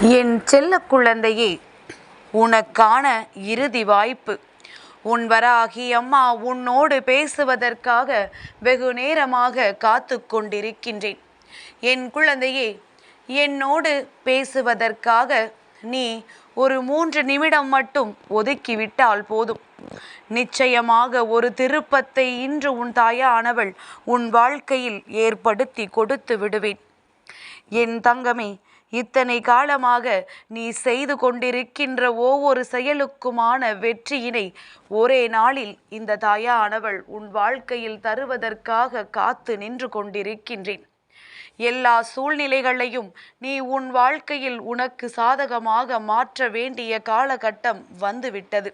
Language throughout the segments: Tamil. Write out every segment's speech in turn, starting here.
என் செல்ல குழந்தையே உனக்கான இறுதி வாய்ப்பு. உன் வராகி அம்மா உன்னோடு பேசுவதற்காக வெகு நேரமாக காத்து கொண்டிருக்கின்றேன். என் குழந்தையே என்னோடு பேசுவதற்காக நீ ஒரு மூன்று நிமிடம் மட்டும் ஒதுக்கிவிட்டால் போதும். நிச்சயமாக ஒரு திருப்பத்தை இன்று உன் தாயானவள் உன் வாழ்க்கையில் ஏற்படுத்தி கொடுத்து விடுவேன். என் தங்கமே இத்தனை காலமாக நீ செய்து கொண்டிருக்கின்ற ஒவ்வொரு செயலுக்குமான வெற்றியினை ஒரே நாளில் இந்த தாயானவள் உன் வாழ்க்கையில் தருவதற்காக காத்து நின்று கொண்டிருக்கின்றேன். எல்லா சூழ்நிலைகளையும் நீ உன் வாழ்க்கையில் உனக்கு சாதகமாக மாற்ற வேண்டிய காலகட்டம் வந்துவிட்டது.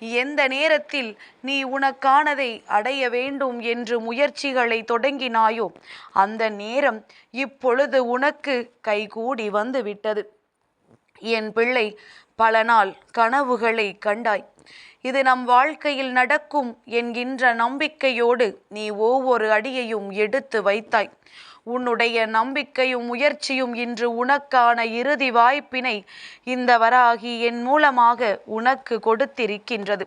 எந்த நேரத்தில் நீ உனக்கானதை அடைய வேண்டும் என்று முயற்சிகளை தொடங்கினாயோ அந்த நேரம் இப்பொழுது உனக்கு கைகூடி வந்து விட்டது என் பிள்ளை பல நாள் கனவுகளை கண்டாய். இது நம் வாழ்க்கையில் நடக்கும் என்கின்ற நம்பிக்கையோடு நீ ஒவ்வொரு அடியையும் எடுத்து வைத்தாய். உன்னுடைய நம்பிக்கையும் முயற்சியும் இன்று உனக்கான இறுதி வாய்ப்பினை இந்த வராகி என் மூலமாக உனக்கு கொடுத்திருக்கின்றது.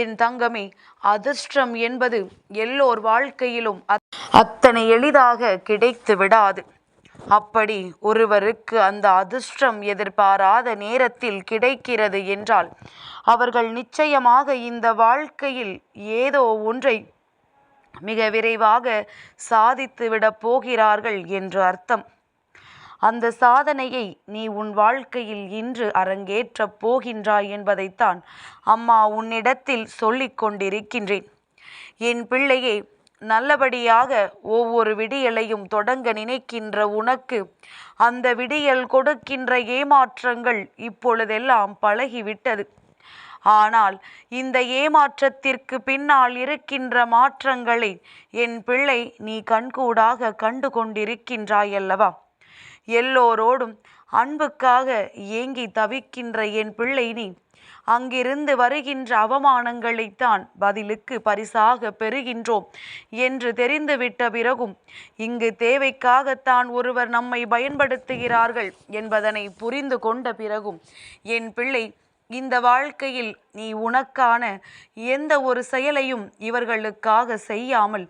என் தங்கமே அதிர்ஷ்டம் என்பது எல்லோர் வாழ்க்கையிலும் அத்தனை எளிதாக கிடைத்து விடாது. அப்படி ஒருவருக்கு அந்த அதிர்ஷ்டம் எதிர்பாராத நேரத்தில் கிடைக்கிறது என்றால் அவர்கள் நிச்சயமாக இந்த வாழ்க்கையில் ஏதோ ஒன்றை மிக விரைவாக சாதித்துவிடப் போகிறார்கள் என்று அர்த்தம். அந்த சாதனையை நீ உன் வாழ்க்கையில் இன்று அரங்கேற்றப் போகின்றாய் என்பதைத்தான் அம்மா உன்னிடத்தில் சொல்லிக் கொண்டிருக்கின்றேன். என் பிள்ளையே நல்லபடியாக ஒவ்வொரு விடியலையும் தொடங்க நினைக்கின்ற உனக்கு அந்த விடியல் கொடுக்கின்ற ஏமாற்றங்கள் இப்பொழுதெல்லாம் பழகிவிட்டது. ஆனால் இந்த ஏமாற்றத்திற்கு பின்னால் இருக்கின்ற மாற்றங்களை என் பிள்ளை நீ கண்கூடாக கண்டு கொண்டிருக்கின்றாய் அல்லவா எல்லோரோடும் அன்புக்காக ஏங்கி தவிக்கின்ற என் பிள்ளை நீ அங்கிருந்து வருகின்ற அவமானங்களைத்தான் பதிலுக்கு பரிசாக பெறுகின்றோம் என்று தெரிந்துவிட்ட பிறகும் இங்கு தேவைக்காகத்தான் ஒருவர் நம்மை பயன்படுத்துகிறார்கள் என்பதனை புரிந்து கொண்ட பிறகும் என் பிள்ளை இந்த வாழ்க்கையில் நீ உனக்கான எந்த ஒரு செயலையும் இவர்களுக்காக செய்யாமல்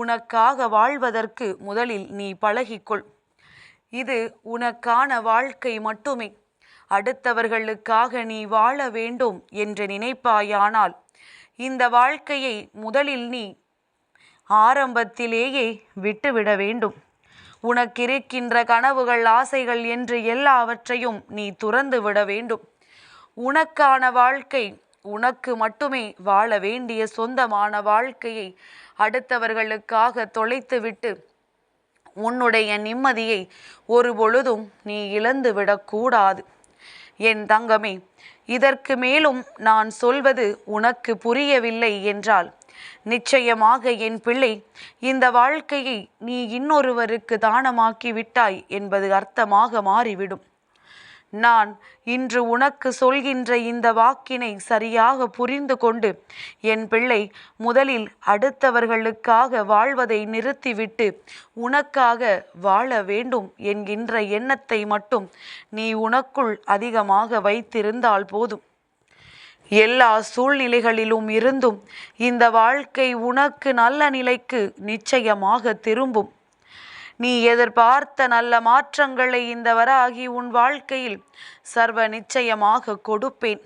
உனக்காக வாழ்வதற்கு முதலில் நீ பழகிக்கொள். இது உனக்கான வாழ்க்கை மட்டுமே. அடுத்தவர்களுக்காக நீ வாழ வேண்டும் என்று நினைப்பாயானால் இந்த வாழ்க்கையை முதலில் நீ ஆரம்பத்திலேயே விட்டுவிட வேண்டும். உனக்கிருக்கின்ற கனவுகள் ஆசைகள் என்று எல்லாவற்றையும் நீ துறந்து விட வேண்டும். உனக்கான வாழ்க்கை உனக்கு மட்டுமே வாழ வேண்டிய சொந்தமான வாழ்க்கையை அடுத்தவர்களுக்காக தொலைத்துவிட்டு உன்னுடைய நிம்மதியை ஒரு பொழுதும் நீ இழந்து விடக்கூடாது என் தங்கமே இதற்கு மேலும் நான் சொல்வது உனக்கு புரியவில்லை என்றால் நிச்சயமாக என் பிள்ளை இந்த வாழ்க்கையை நீ இன்னொருவருக்கு தானமாக்கி விட்டாய் என்பது அர்த்தமாக மாறிவிடும். நான் இன்று உனக்கு சொல்கின்ற இந்த வாக்கினை சரியாக புரிந்து கொண்டு என் பிள்ளை முதலில் அடுத்தவர்களுக்காக வாழ்வதை நிறுத்திவிட்டு உனக்காக வாழ வேண்டும் என்கின்ற எண்ணத்தை மட்டும் நீ உனக்குள் அதிகமாக வைத்திருந்தால் போதும். எல்லா சூழ்நிலைகளிலும் இருந்தும் இந்த வாழ்க்கை உனக்கு நல்ல நிலைக்கு நிச்சயமாக திரும்பும். நீ எதிர்பார்த்த நல்ல மாற்றங்களை இந்த வராகி உன் வாழ்க்கையில் சர்வ நிச்சயமாக கொடுப்பேன்.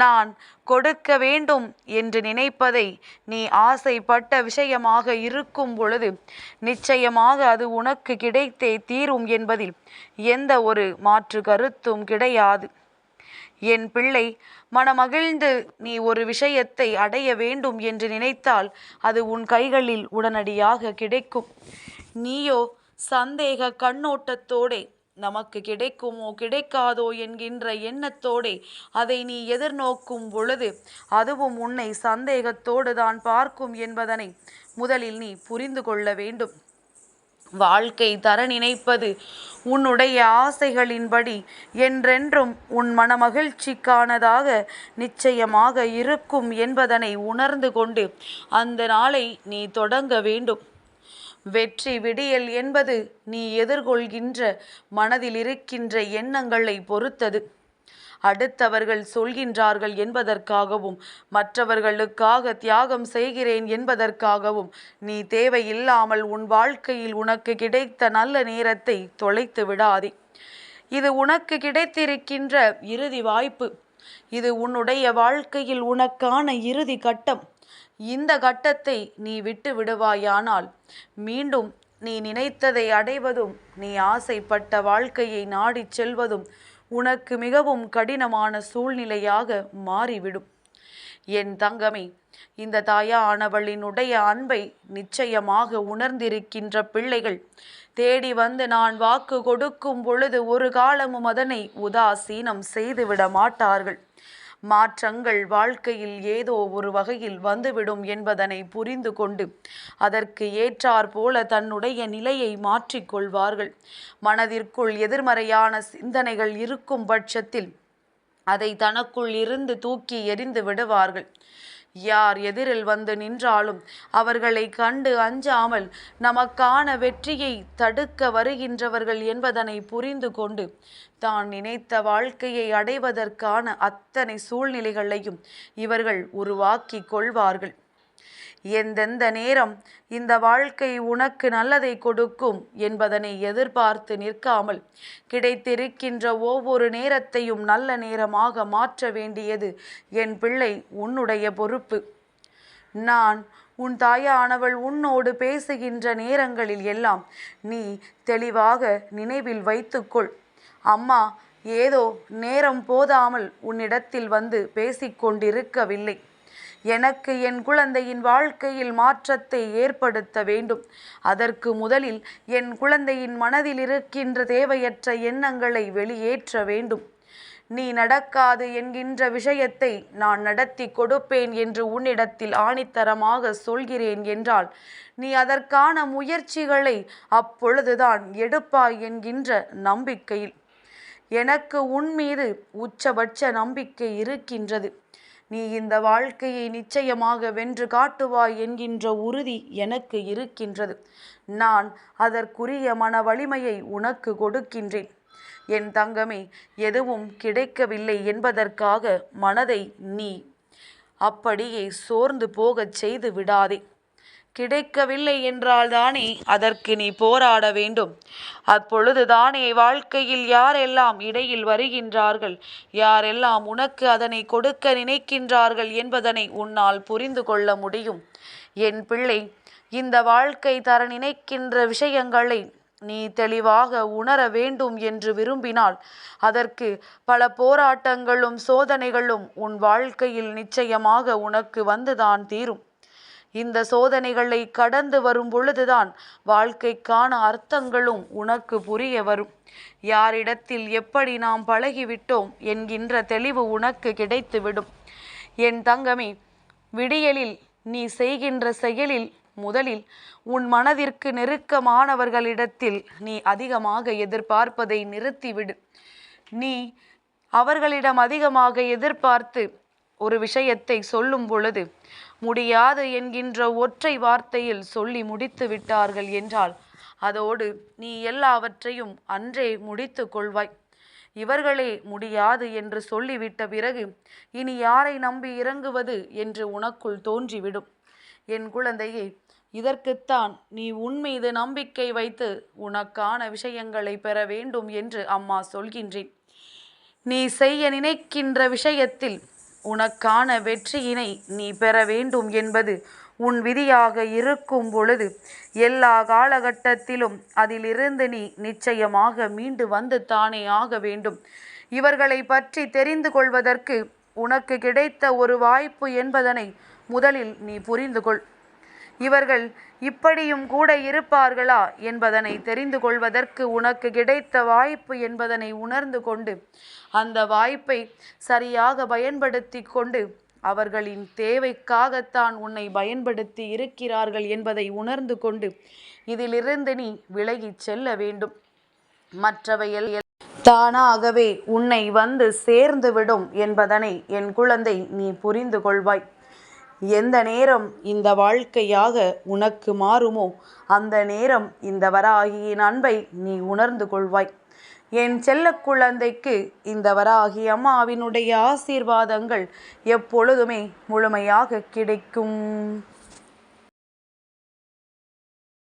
நான் கொடுக்க வேண்டும் என்று நினைப்பதை நீ ஆசைப்பட்ட விஷயமாக இருக்கும் பொழுது நிச்சயமாக அது உனக்கு கிடைத்தே தீரும் என்பதில் எந்த ஒரு மாற்று கருத்தும் கிடையாது. என் பிள்ளை மனமகிழ்ந்து நீ ஒரு விஷயத்தை அடைய வேண்டும் என்று நினைத்தால் அது உன் கைகளில் உடனடியாக கிடைக்கும். நீயோ சந்தேக கண்ணோட்டத்தோடே நமக்கு கிடைக்குமோ கிடைக்காதோ என்கின்ற எண்ணத்தோடே அதை நீ எதிர்நோக்கும் பொழுது அதுவும் உன்னை சந்தேகத்தோடு தான் பார்க்கும் என்பதனை முதலில் நீ புரிந்து கொள்ள வேண்டும். வாழ்க்கை தர நினைப்பது உன்னுடைய ஆசைகளின்படி என்றென்றும் உன் மனமகிழ்ச்சிக்கானதாக நிச்சயமாக இருக்கும் என்பதனை உணர்ந்து கொண்டு அந்த நாளை நீ தொடங்க வேண்டும். வெற்றி விடியல் என்பது நீ எதிர்கொள்கின்ற மனதில் இருக்கின்ற எண்ணங்களை பொறுத்தது. அடுத்தவர்கள் சொல்கின்றார்கள் என்பதற்காகவும் மற்றவர்களுக்காக தியாகம் செய்கிறேன் என்பதற்காகவும் நீ தேவையில்லாமல் உன் வாழ்க்கையில் உனக்கு கிடைத்த நல்ல நேரத்தை தொலைத்து விடாதே. இது உனக்கு கிடைத்திருக்கின்ற இறுதி வாய்ப்பு. இது உன்னுடைய வாழ்க்கையில் உனக்கான இறுதி கட்டம். இந்த கட்டத்தை நீ விட்டு விடுவாயானால் மீண்டும் நீ நினைத்ததை அடைவதும் நீ ஆசைப்பட்ட வாழ்க்கையை நாடிச் செல்வதும் உனக்கு மிகவும் கடினமான சூழ்நிலையாக மாறிவிடும். என் தங்கமே இந்த தாயானவளினுடைய அன்பை நிச்சயமாக உணர்ந்திருக்கின்ற பிள்ளைகள் தேடி வந்து நான் வாக்கு கொடுக்கும் பொழுது ஒரு காலமும் அதனை உதாசீனம் செய்துவிட மாட்டார்கள். மாற்றங்கள் வாழ்க்கையில் ஏதோ ஒரு வகையில் வந்துவிடும் என்பதனை புரிந்து கொண்டு அதற்கு ஏற்றார் போல தன்னுடைய நிலையை மாற்றிக்கொள்வார்கள் மனதிற்குள் எதிர்மறையான சிந்தனைகள் இருக்கும் பட்சத்தில் அதை தனக்குள் இருந்து தூக்கி எறிந்து விடுவார்கள். யார் எதிரில் வந்து நின்றாலும் அவர்களை கண்டு அஞ்சாமல் நமக்கான வெற்றியை தடுக்க வருகின்றவர்கள் என்பதனை புரிந்து கொண்டு தான் நினைத்த வாழ்க்கையை அடைவதற்கான அத்தனை சூழ்நிலைகளையும் இவர்கள் உருவாக்கி கொள்வார்கள். எந்தெந்த நேரம் இந்த வாழ்க்கை உனக்கு நல்லதை கொடுக்கும் என்பதனை எதிர்பார்த்து நிற்காமல் கிடைத்திருக்கின்ற ஒவ்வொரு நேரத்தையும் நல்ல நேரமாக மாற்ற வேண்டியது என் பிள்ளை உன்னுடைய பொறுப்பு. நான் உன் தாயானவள் உன்னோடு பேசுகின்ற நேரங்களில் எல்லாம் நீ தெளிவாக நினைவில் வைத்துக்கொள். அம்மா ஏதோ நேரம் போதாமல் உன்னிடத்தில் வந்து பேசிக்கொண்டிருக்கவில்லை. எனக்கு என் குழந்தையின் வாழ்க்கையில் மாற்றத்தை ஏற்படுத்த வேண்டும். அதற்கு முதலில் என் குழந்தையின் மனதில் இருக்கின்ற தேவையற்ற எண்ணங்களை வெளியேற்ற வேண்டும். நீ நடக்காது என்கின்ற விஷயத்தை நான் நடத்தி கொடுப்பேன் என்று உன்னிடத்தில் ஆணித்தரமாக சொல்கிறேன் என்றால் நீ அதற்கான முயற்சிகளை அப்பொழுதுதான் எடுப்பாய் என்கின்ற நம்பிக்கையில். எனக்கு உன் மீது உச்சபட்ச நம்பிக்கை இருக்கின்றது. நீ இந்த வாழ்க்கையை நிச்சயமாக வென்று காட்டுவாய் என்கின்ற உறுதி எனக்கு இருக்கின்றது. நான் அதற்குரிய மன வலிமையை உனக்கு கொடுக்கின்றேன். என் தங்கமே எதுவும் கிடைக்கவில்லை என்பதற்காக மனதை நீ அப்படியே சோர்ந்து போகச் செய்து விடாதே. கிடைக்கவில்லை என்றால் தானே அதற்கு நீ போராட வேண்டும். அப்பொழுது தானே வாழ்க்கையில் யாரெல்லாம் இடையில் வருகின்றார்கள் யாரெல்லாம் உனக்கு அதனை கொடுக்க நினைக்கின்றார்கள் என்பதனை உன்னால் புரிந்து கொள்ள முடியும். என் பிள்ளை இந்த வாழ்க்கை தர நினைக்கின்ற விஷயங்களை நீ தெளிவாக உணர வேண்டும் என்று விரும்பினால் அதற்கு பல போராட்டங்களும் சோதனைகளும் உன் வாழ்க்கையில் நிச்சயமாக உனக்கு வந்துதான் தீரும். இந்த சோதனைகளை கடந்து வரும் பொழுதுதான் வாழ்க்கைக்கான அர்த்தங்களும் உனக்கு புரிய வரும். யாரிடத்தில் எப்படி நாம் பழகிவிட்டோம் என்கின்ற தெளிவு உனக்கு கிடைத்துவிடும். என் தங்கமே விடியலில் நீ செய்கின்ற செயலில் முதலில் உன் மனதிற்கு நெருக்கமானவர்களிடத்தில் நீ அதிகமாக எதிர்பார்ப்பதை நிறுத்திவிடு. நீ அவர்களிடம் அதிகமாக எதிர்பார்த்து ஒரு விஷயத்தை சொல்லும் பொழுது முடியாது என்கின்ற ஒற்றை வார்த்தையில் சொல்லி முடித்து விட்டார்கள் என்றால் அதோடு நீ எல்லாவற்றையும் அன்றே முடித்து கொள்வாய். இவர்களே முடியாது என்று சொல்லிவிட்ட பிறகு இனி யாரை நம்பி இறங்குவது என்று உனக்குள் தோன்றிவிடும். என் குழந்தையே இதற்குத்தான் நீ உன்மீது நம்பிக்கை வைத்து உனக்கான விஷயங்களை பெற வேண்டும் என்று அம்மா சொல்கின்றேன். நீ செய்ய நினைக்கின்ற விஷயத்தில் உனக்கான வெற்றியினை நீ பெற வேண்டும் என்பது உன் விதியாக இருக்கும் பொழுது எல்லா காலகட்டத்திலும் அதிலிருந்து நீ நிச்சயமாக மீண்டு வந்து தானே ஆக வேண்டும். இவர்களை பற்றி தெரிந்து கொள்வதற்கு உனக்கு கிடைத்த ஒரு வாய்ப்பு என்பதனை முதலில் நீ புரிந்து கொள் இவர்கள் இப்படியும் கூட இருப்பார்களா என்பதனை தெரிந்து கொள்வதற்கு உனக்கு கிடைத்த வாய்ப்பு என்பதனை உணர்ந்து கொண்டு அந்த வாய்ப்பை சரியாக பயன்படுத்தி கொண்டு அவர்களின் தேவைக்காகத்தான் உன்னை பயன்படுத்தி இருக்கிறார்கள் என்பதை உணர்ந்து கொண்டு இதிலிருந்து நீ விலகிச் செல்ல வேண்டும். மற்றவையல் தானாகவே உன்னை வந்து சேர்ந்துவிடும் என்பதனை என் குழந்தை நீ புரிந்து கொள்வாய். எந்த நேரம் இந்த வாழ்க்கையாக உனக்கு மாறுமோ அந்த நேரம் இந்த வராகியின் அன்பை நீ உணர்ந்து கொள்வாய். என் செல்ல குழந்தைக்கு இந்த வராகி அம்மாவினுடைய ஆசீர்வாதங்கள் எப்பொழுதுமே முழுமையாக கிடைக்கும்.